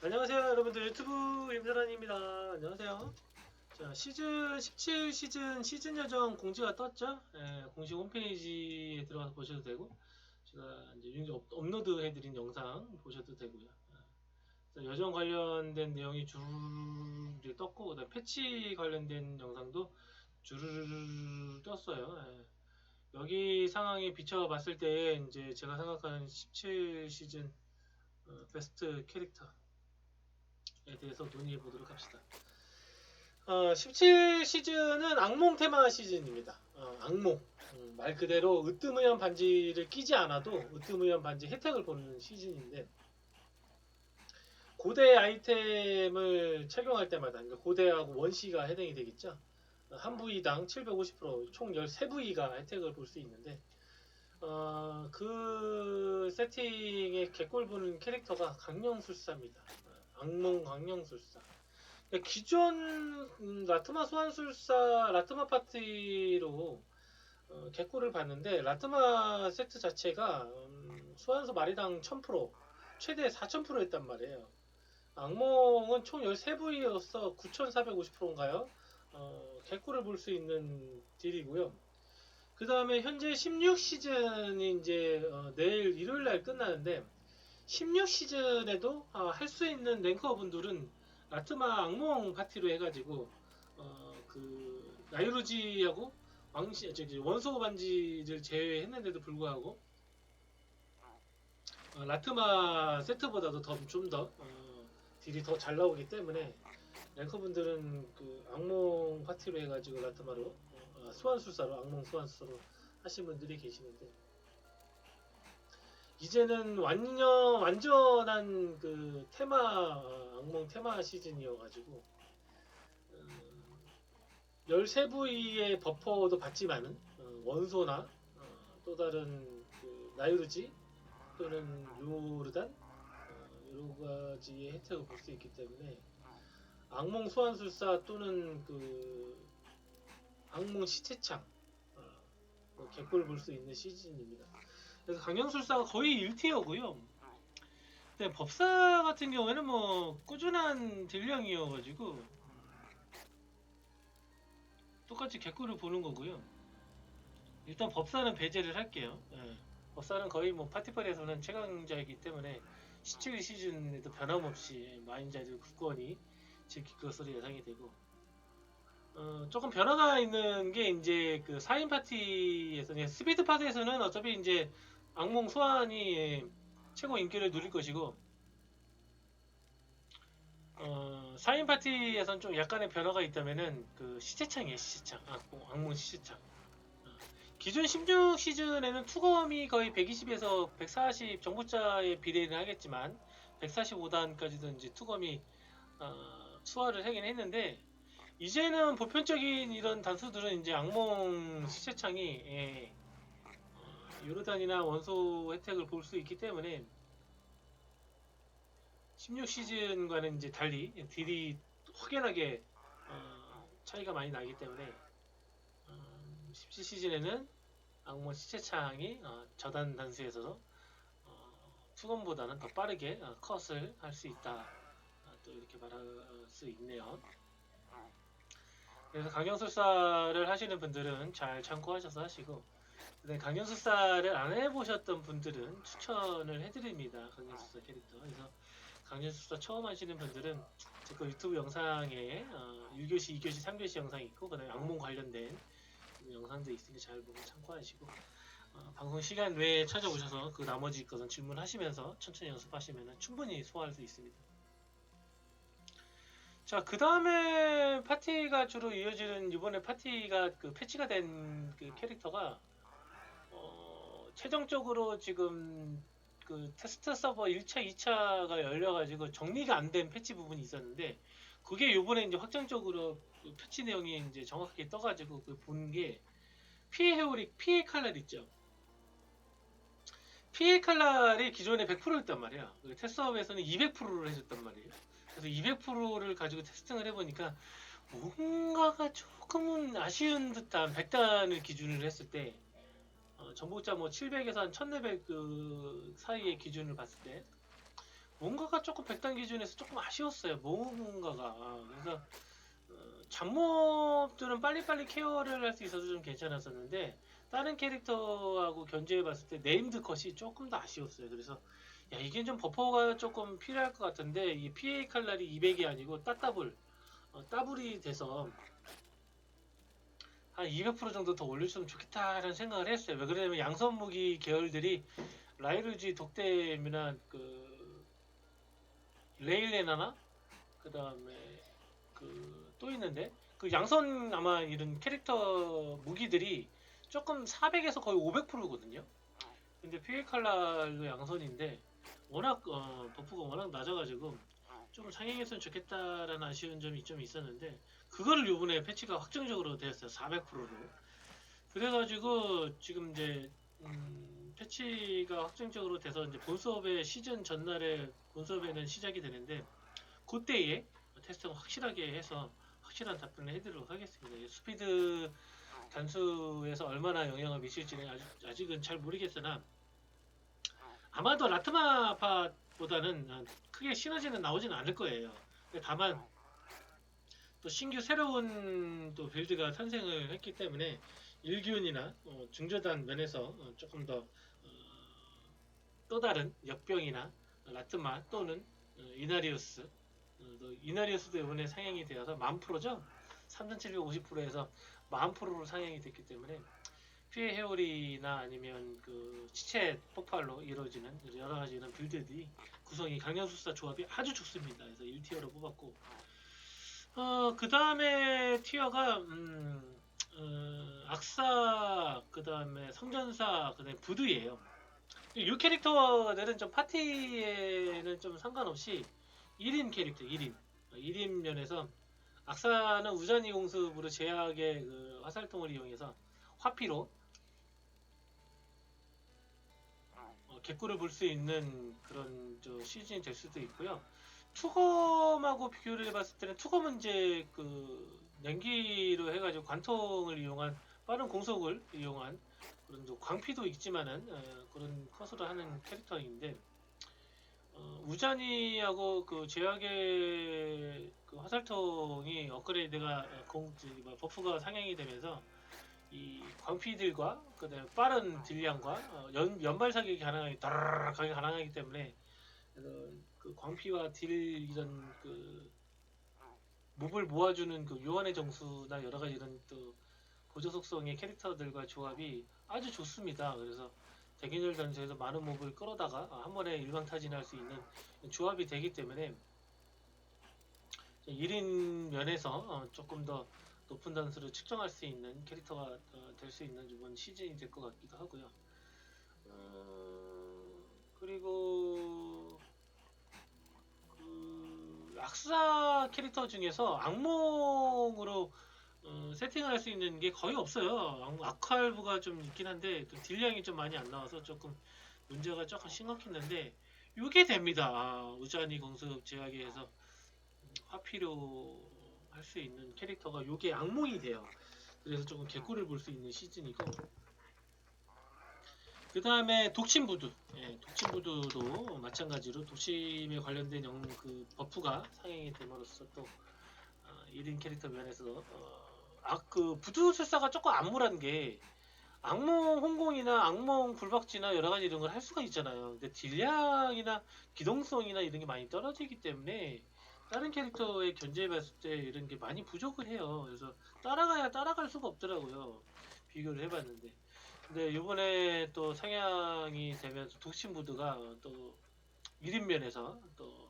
안녕하세요 여러분들. 유튜브 임사란입니다. 안녕하세요. 자 시즌 17 시즌 시즌 여정 공지가 떴죠? 예, 공식 홈페이지에 들어가서 보셔도 되고 제가 이제 업로드 해드린 영상 보셔도 되고요. 여정 관련된 내용이 주르르 떴고 그다음 패치 관련된 영상도 주르르 떴어요. 예. 여기 상황에 비춰봤을 때 이제 제가 생각하는 17 시즌 어, 베스트 캐릭터에 대해서 논의해 보도록 합시다. 어, 17 시즌은 악몽 테마 시즌입니다. 어, 악몽 음, 말 그대로 으뜸의연 반지를 끼지 않아도 으뜸의연 반지 혜택을 보는 시즌인데 고대 아이템을 착용할 때마다 그러니까 고대하고 원시가 해당이 되겠죠. 어, 한 부위당 750%총 13부위가 혜택을 볼 수 있는데 어, 그 세팅의 개꼴 보는 캐릭터가 강령술사입니다. 어, 악몽. 그러니까 기존 음, 라트마 소환술사 라트마 파티로 어, 개꼴을 봤는데 라트마 세트 자체가 음, 소환수 마리당 1000% 최대 4000%였단 말이에요. 악몽은 총 13부위로서 9450%인가요? 어, 개꼴을 볼 수 있는 딜이고요. 그 다음에 현재 16 시즌이 이제 어, 내일 일요일 날 끝나는데 16 시즌에도 아, 할수 있는 랭커 분들은 라트마 악몽 파티로 해가지고 어, 그 나이루지하고 왕시 저기 원소 반지를 제외했는데도 불구하고 어, 라트마 세트보다도 더좀더 어, 딜이 더 잘 나오기 때문에 랭커 분들은 그 악몽 파티로 해가지고 라트마로 어, 아, 소환술사로 악몽 소환술사로 하신 분들이 계시는데 이제는 완전 완전한 그 테마 어, 악몽 테마 시즌이어가지고 음, 13부위의 버퍼도 받지만은 어, 원소나 어, 또 다른 그 나유르지 또는 요르단 어, 여러 가지의 혜택을 볼 수 있기 때문에 악몽 소환술사 또는 그 악몽 시체창 어, 뭐 개꿀 볼 수 있는 시즌입니다. 그래서 강령술사가 거의 1티어고요. 근데 법사 같은 경우에는 뭐 꾸준한 딜량이어가지고 똑같이 개꿀을 보는 거고요. 일단 법사는 배제를 할게요. 예. 법사는 거의 뭐 파티펄에서는 최강자이기 때문에 17 시즌에도 변함없이 마인자들 국권이 지킬 것으로 예상이 되고 어, 조금 변화가 있는 게 이제 그 4인 파티에서 는 스피드 파티에서는 어차피 이제 악몽 소환이 최고 인기를 누릴 것이고 어, 4인 파티에서는 좀 약간의 변화가 있다면은 그 시체창이에요 시체창. 악몽, 악몽 시체창. 어, 기존 16 시즌에는 투검이 거의 120에서 140 정보자에 비례는 하겠지만 145단까지도 이제 투검이 어, 수화를 하긴 했는데 이제는 보편적인 이런 단수들은 이제 악몽 시체창이 예, 어, 요르단이나 원소 혜택을 볼 수 있기 때문에 16 시즌과는 이제 달리 딜이 확연하게 어, 차이가 많이 나기 때문에 어, 17 시즌에는 악몽 시체창이 어, 저단 단수에서 어, 투건보다는 더 빠르게 어, 컷을 할 수 있다. 아, 또 이렇게 말할 수 있네요. 그래서 강령술사를 하시는 분들은 잘 참고하셔서 하시고 근데 강령술사를 안 해보셨던 분들은 추천을 해드립니다. 강령술사 캐릭터. 그래서 강령술사 처음 하시는 분들은 제거 유튜브 영상에 어, 1교시, 2교시, 3교시 영상이 있고 그 다음에 악몽 관련된 영상도 있으니 잘 보고 참고하시고 어, 방송 시간 외에 찾아오셔서 그 나머지 것은 질문하시면서 천천히 연습하시면 충분히 소화할 수 있습니다. 자, 그 다음에 파티가 주로 이어지는 이번에 파티가 그 패치가 된 그 캐릭터가 어, 최종적으로 지금 그 테스트 서버 1차, 2차가 열려가지고 정리가 안 된 패치 부분이 있었는데 그게 요번에 이제 확정적으로 그 패치 내용이 이제 정확하게 떠가지고 그 본 게 피해 회오리, 피해 칼날 있죠. 피해 칼날이 기존에 100%였단 말이야. 그 테스트업에서는 200%를 해줬단 말이에요. 그래서 200%를 가지고 테스팅을 해보니까 뭔가가 조금은 아쉬운 듯한 100단을 기준으로 했을 때 어, 전복자 뭐 700에서 한 1400 그 사이의 기준을 봤을 때 뭔가가 조금 100단 기준에서 조금 아쉬웠어요. 뭔가가. 그래서 어, 잡몹들은 빨리빨리 케어를 할 수 있어서 좀 괜찮았었는데 다른 캐릭터하고 견제해 봤을 때 네임드 컷이 조금 더 아쉬웠어요. 그래서 야 이게 좀 버퍼가 조금 필요할 것 같은데 이 PA 칼날이 200이 아니고 따따블 어, 따블이 돼서 한 200% 정도 더 올려주면 좋겠다라는 생각을 했어요. 왜 그러냐면 양선 무기 계열들이 라이루지 독댐이나 그 레일레나나 그 다음에 그 또 있는데 그 양선 아마 이런 캐릭터 무기들이 조금 400에서 거의 500%거든요. 근데 피해 칼날도 양선인데 워낙 어, 버프가 워낙 낮아가지고 좀 상향했으면 좋겠다라는 아쉬운 점이 좀 있었는데 그거를 요번에 패치가 확정적으로 되었어요 400%로 그래가지고 지금 이제 음, 패치가 확정적으로 돼서 이제 본수업의 시즌 전날에 본수업에는 시작이 되는데 그때에 테스트가 확실하게 해서 확실한 답변을 해드리도록 하겠습니다. 이 스피드 단수에서 얼마나 영향을 미칠지는 아직, 아직 은 잘 모르겠으나 아마도 라트마파보다는 크게 시너지는 나오지는 않을 거예요. 다만 또 신규 새로운 또 빌드가 탄생을 했기 때문에 일기운이나 어, 중저단 면에서 어, 조금 더 어, 또 다른 역병이나 라트마 또는 어, 이나리우스 어, 또 이나리우스도 이번에 상향이 되어서 만 프로죠 3750%에서 만 프로로 상향이 됐기 때문에 피해 해오리나 아니면 그 치체 폭발로 이루어지는 여러 가지 이런 빌드들이 구성이 강연술사 조합이 아주 좋습니다. 그래서 1티어로 뽑았고 어, 그 다음에 티어가 음, 어, 악사 그 다음에 성전사 그 다음에 부두예요. 이 캐릭터들은 좀 파티에는 좀 상관없이 1인 캐릭터 1인 1인 면에서 악사는 우자니 공습으로 제약의 그 화살통을 이용해서 화피로 어, 개꿀을 볼 수 있는 그런 저 시즌이 될 수도 있고요. 투검하고 비교를 해봤을 때는 투검은 이제 그 냉기로 해가지고 관통을 이용한 빠른 공속을 이용한 그런 좀 광피도 있지만은 어, 그런 컷으로 하는 캐릭터인데 어, 우자니하고 그 제약의 그 화살통이 업그레이드가 어, 공뭐 버프가 상향이 되면서 이 광피들과 그다음에 빠른 딜량과 어, 연 연발 사격이 가능하기 가능하기 때문에 그 광피와 딜 이런 그 몹을 모아주는 그 요한의 정수나 여러 가지 이런 또 보조 속성의 캐릭터들과 조합이 아주 좋습니다. 그래서 대기열 전투에서 많은 몹을 끌어다가 한 번에 일방타진할 수 있는 조합이 되기 때문에 1인 면에서 어, 조금 더 높은 단수를 측정할 수 있는 캐릭터가 될 수 있는 이번 시즌이 될 것 같기도 하고요. 어, 그리고 그 악사 캐릭터 중에서 악몽으로 어, 세팅을 할 수 있는 게 거의 없어요. 악- 아칼브가 좀 있긴 한데 또 딜량이 좀 많이 안 나와서 조금 문제가 조금 심각했는데 이게 됩니다. 아, 우자니 공습 제약에서 음, 화피로 할수 있는 캐릭터가 이게 악몽이 돼요. 그래서 조금 개꿀을 볼 수 있는 시즌이고 그 다음에 독침부두 예, 독침부두도 마찬가지로 독침에 관련된 영, 그 버프가 상향이 됨으로써 또 어, 1인 캐릭터 면에서 어, 아그 부두 술사가 조금 암울한 게 악몽 홍공이나 악몽 불박지나 여러 가지 이런 걸 할 수가 있잖아요. 근데 딜량이나 기동성이나 이런 게 많이 떨어지기 때문에 다른 캐릭터에 견제해 봤을 때 이런 게 많이 부족을 해요. 그래서 따라가야 따라갈 수가 없더라고요. 비교를 해봤는데. 근데 이번에 또 상향이 되면서 독신 부드가 또 1인면에서 또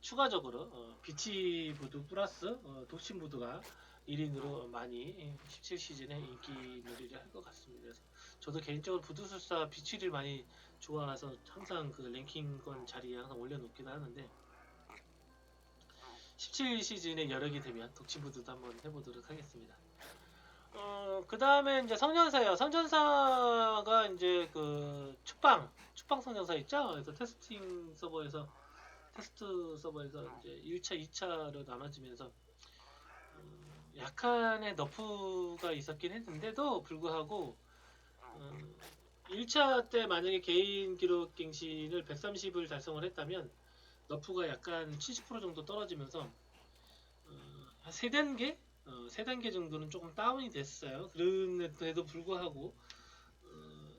추가적으로 어, 비치 부드 플러스 어, 독신 부드가 1인으로 많이 17시즌에 인기놀이를 할 것 같습니다. 그래서 저도 개인적으로 부두술사 비치를 많이 좋아해서 항상 그 랭킹권 자리에 항상 올려놓기도 하는데 17시즌에 여력이 되면 독침부드도 한번 해보도록 하겠습니다. 어, 그 다음에 이제 성전사요. 성전사가 이제 그 축방, 축방 성전사 있죠? 그래서 테스팅 서버에서, 테스트 서버에서 이제 1차, 2차로 나눠지면서, 음, 약간의 너프가 있었긴 했는데도 불구하고, 음, 1차 때 만약에 개인 기록 갱신을 130을 달성을 했다면, 너프가 약간 70% 정도 떨어지면서 어, 한 3단계? 어, 3단계 정도는 조금 다운이 됐어요. 그런데도 불구하고 어,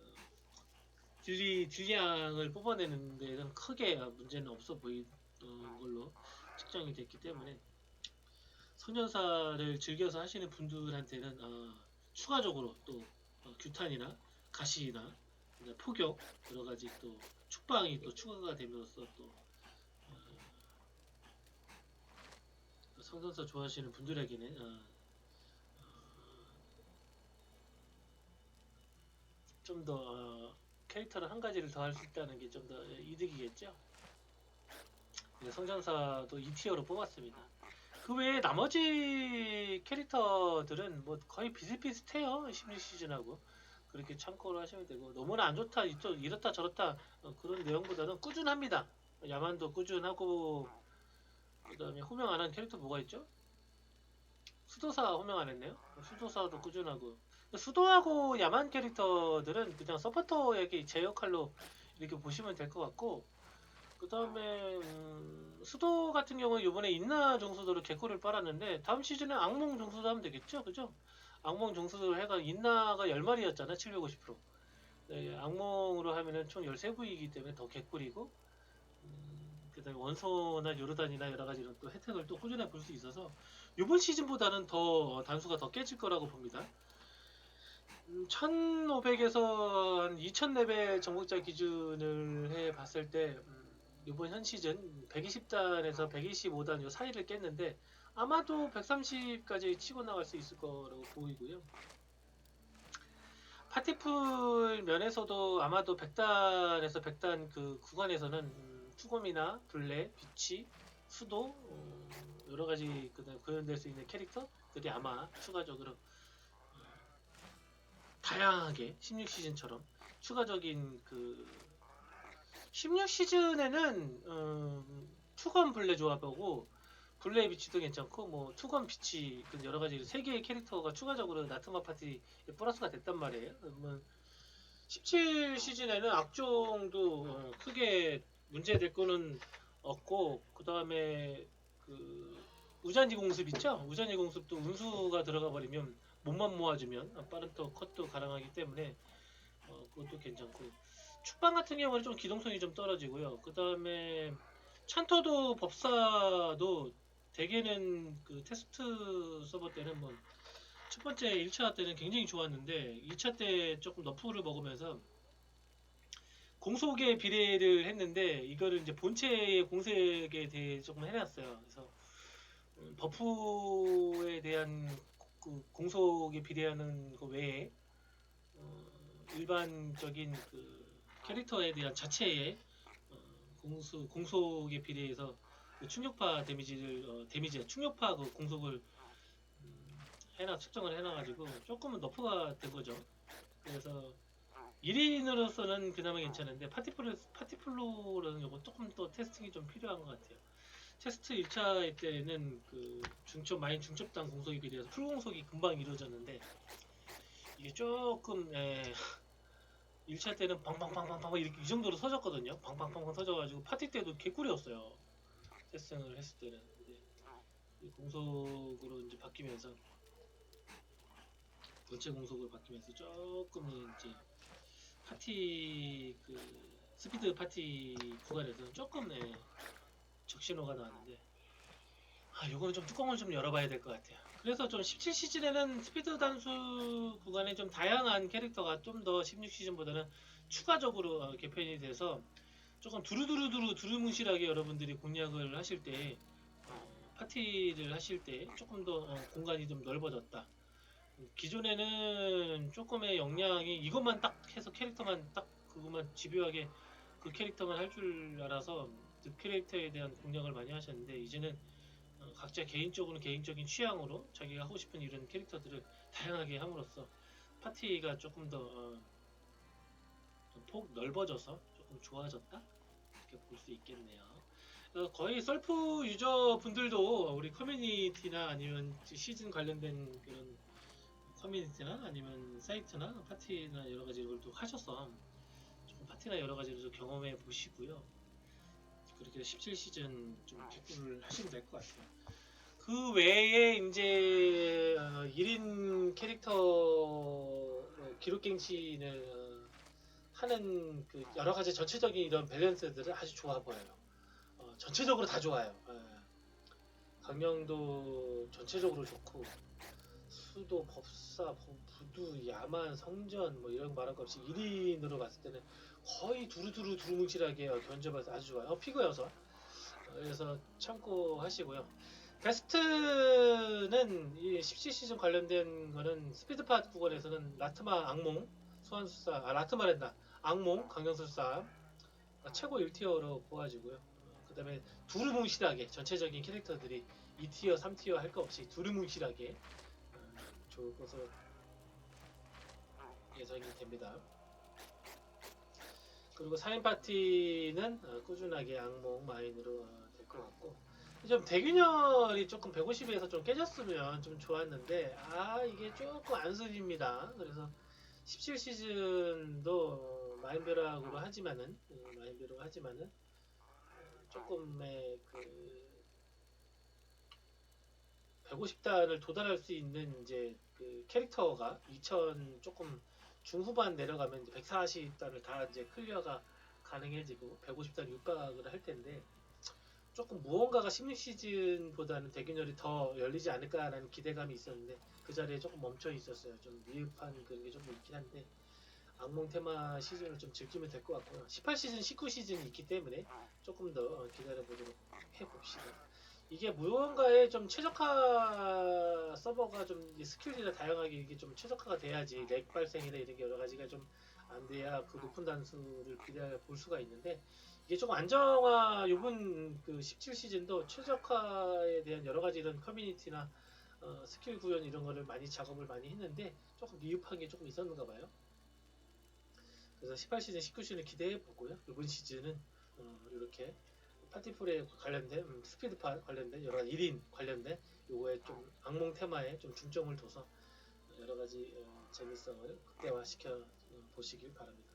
딜리, 딜량을 뽑아내는 데는 크게 문제는 없어 보이던 걸로 측정이 됐기 때문에 선연사를 즐겨서 하시는 분들한테는 어, 추가적으로 또 어, 규탄이나 가시나 포격 여러 가지 또 축방이 또 추가가 되면서 또 성선사 좋아하시는 분들에게는 어, 좀더 어, 캐릭터를 한 가지를 더 할 수 있다는 게 좀 더 이득이겠죠. 네, 성전사도 2티어로 뽑았습니다. 그 외에 나머지 캐릭터들은 뭐 거의 비슷비슷해요. 16시즌하고. 그렇게 참고를 하시면 되고 너무나 안 좋다 또 이렇다 저렇다 어, 그런 내용보다는 꾸준합니다. 야만도 꾸준하고 그 다음에 호명 안 한 캐릭터 뭐가 있죠? 수도사 호명 안 했네요. 수도사도 꾸준하고 수도하고 야만 캐릭터들은 그냥 서포터에게 제 역할로 이렇게 보시면 될 것 같고 그 다음에 음, 수도 같은 경우는 이번에 인나 정수도로 개코를 빨았는데 다음 시즌에 악몽 정수도 하면 되겠죠, 그죠? 악몽 정수도를 해가 인나가 10마리였잖아, 750%. 네, 악몽으로 하면은 총 13부이기 때문에 더 개꿀이고 음, 그 다음에 원소나 요르단이나 여러 가지 이런 또 혜택을 또 꾸준히 볼 수 있어서 이번 시즌보다는 더 단수가 더 깨질 거라고 봅니다. 1500에서 한 2000 레벨 정복자 기준을 해 봤을 때 음, 이번 현 시즌 120단에서 125단 요 사이를 깼는데 아마도 130까지 치고 나갈 수 있을 거라고 보이고요. 파티풀 면에서도 아마도 100단에서 100단 그 구간에서는 음, 투검이나 블랙, 비치, 수도 어, 여러 가지 그 구현될 수 있는 캐릭터들이 아마 추가적으로 어, 다양하게 16시즌처럼 추가적인 그 16시즌에는 음, 투건 블레 조합하고 블레 비치도 괜찮고 뭐 투건 비치 그 여러 가지 세 개의 캐릭터가 추가적으로 나트마 파티에 플러스가 됐단 말이에요. 뭐17 시즌에는 악종도 어, 크게 문제 될 거는 없고 그 다음에 그 우잔디 공습 있죠? 우잔디 공습도 운수가 들어가 버리면 몸만 모아주면 빠른 또 컷도 가능하기 때문에 어, 그것도 괜찮고 축방 같은 경우는 좀 기동성이 좀 떨어지고요. 그 다음에 찬토도 법사도 대개는 그 테스트 서버 때는 뭐 첫 번째 1차 때는 굉장히 좋았는데 2차 때 조금 너프를 먹으면서 공속에 비례를 했는데 이거를 이제 본체의 공색에 대해 조금 해놨어요. 그래서 음, 버프에 대한 그 공속에 비례하는 그 외에 어, 일반적인 그 캐릭터에 대한 자체의 어, 공수 공속에 비례해서 그 충격파 데미지를 어, 데미지 충격파 그 공속을 음, 해놔 측정을 해놔가지고 조금은 너프가 된 거죠. 그래서 1인으로서는 그나마 괜찮은데 파티플로 파티플로는 요거 조금 더 테스팅이 좀 필요한 것 같아요. 테스트 1차 때는 그 중첩 마인 중첩당 공속에 비례해서 풀 공속이 금방 이루어졌는데 이게 조금 예, 1차 때는 방방방방방 이렇게 이 정도로 터졌거든요. 방방방방 터져가지고 파티 때도 개꿀이었어요. 테스팅을 했을 때는 이 공속으로 이제 바뀌면서 전체 공속으로 바뀌면서 조금 이제 파티 그 스피드 파티 구간에서 조금 네, 적신호가 나왔는데 아 요거는 좀 뚜껑을 좀 열어봐야 될 것 같아요. 그래서 좀 17 시즌에는 스피드 단수 구간에 좀 다양한 캐릭터가 좀 더 16 시즌보다는 추가적으로 어, 개편이 돼서 조금 두루두루두루 두루뭉실하게 여러분들이 공략을 하실 때 어, 파티를 하실 때 조금 더 어, 공간이 좀 넓어졌다. 기존에는 조금의 역량이 이것만 딱 해서 캐릭터만 딱 그것만 집요하게 그 캐릭터만 할 줄 알아서 그 캐릭터에 대한 공략을 많이 하셨는데 이제는 어, 각자 개인적으로 개인적인 취향으로 자기가 하고 싶은 이런 캐릭터들을 다양하게 함으로써 파티가 조금 더 어, 넓어져서 조금 좋아졌다 이렇게 볼 수 있겠네요. 어, 거의 썰프 유저 분들도 우리 커뮤니티나 아니면 시즌 관련된 그런 커뮤니티나 아니면 사이트나 파티나 여러 가지 걸또 하셔서 조금 파티나 여러 가지를 좀 경험해 보시고요. 그렇게 17시즌 좀 기구를 하시면 될 것 같아요. 그 외에 이제 어, 1인 캐릭터 어, 기록갱신을 어, 하는 그 여러 가지 전체적인 이런 밸런스들은 아주 좋아 보여요. 어, 전체적으로 다 좋아요. 예. 강령도 전체적으로 좋고 수도 법사, 법, 부두, 야만, 성전 뭐 이런 거 말할 것 없이 1인으로 봤을 때는 거의 두루두루 두루뭉실하게 어, 견접해서 아주 좋아요. 어, 피그여서 어, 그래서 참고하시고요. 베스트는 이 17시즌 관련된 거는 스피드팟 구간에서는 라트마 악몽 소환술사 아 라트마랜다 악몽 강경술사 아, 최고 1티어로 뽑아지고요. 어, 그다음에 두루뭉실하게 전체적인 캐릭터들이 2티어, 3티어 할 거 없이 두루뭉실하게 어, 좋을 것으로 예상이 됩니다. 그리고 4인 파티는 어, 꾸준하게 악몽 마인으로 될 것 같고 좀 대균열이 조금 150에서 좀 깨졌으면 좀 좋았는데 아 이게 조금 안쓰립니다. 그래서 17 시즌도 마인베락으로 하지만은 음, 마인베락 하지만은 어, 조금의 그 150단을 도달할 수 있는 이제 그 캐릭터가 2000 조금 중후반 내려가면 이제 140단을 다 이제 클리어가 가능해지고 150단 육박을 할 텐데 조금 무언가가 16시즌보다는 대균열이 더 열리지 않을까라는 기대감이 있었는데 그 자리에 조금 멈춰 있었어요. 좀 미흡한 그런 게 좀 있긴 한데 악몽 테마 시즌을 좀 즐기면 될 것 같고요. 18시즌, 19시즌이 있기 때문에 조금 더 기다려 보도록 해봅시다. 이게 무언가에 좀 최적화 서버가 좀 이 스킬이나 다양하게 이게 좀 최적화가 돼야지 렉 발생이나 이런 게 여러 가지가 좀 안 돼야 그 높은 단수를 기대해 볼 수가 있는데 이게 조금 안정화 요번 그 17 시즌도 최적화에 대한 여러 가지 이런 커뮤니티나 어, 스킬 구현 이런 거를 많이 작업을 많이 했는데 조금 미흡한 게 조금 있었는가 봐요. 그래서 18시즌, 19시즌을 기대해 보고요. 이번 시즌은 어, 이렇게 파티풀에 관련된 음, 스피드파 관련된 여러 가지 1인 관련된 요거에 좀 악몽 테마에 좀 중점을 둬서 여러 가지 어, 재미성을 극대화시켜 어, 보시길 바랍니다.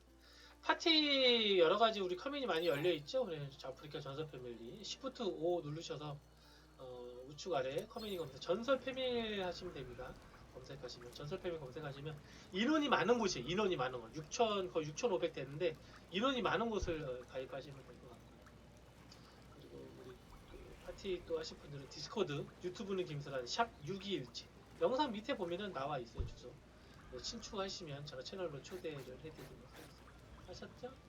파티 여러 가지 우리 커뮤니 많이 열려 있죠. 그래서 아프리카 전설 패밀리 시프트 5 누르셔서 어, 우측 아래 커뮤니 검색 전설 패밀리 하시면 됩니다. 검색하시면 전설 패밀리 검색하시면 인원이 많은 곳이에요. 인원이 많은 곳. 6천 거의 6,500 되는데 인원이 많은 곳을 어, 가입하시면 같고요. 그리고 우리 또 하실 분들은 디스코드 유튜브는 김설한 샵 6217 영상 밑에 보면은 나와 있어요 주소. 뭐 친추하시면 제가 채널로 초대를 해드리도록 하겠습니다. 하셨죠?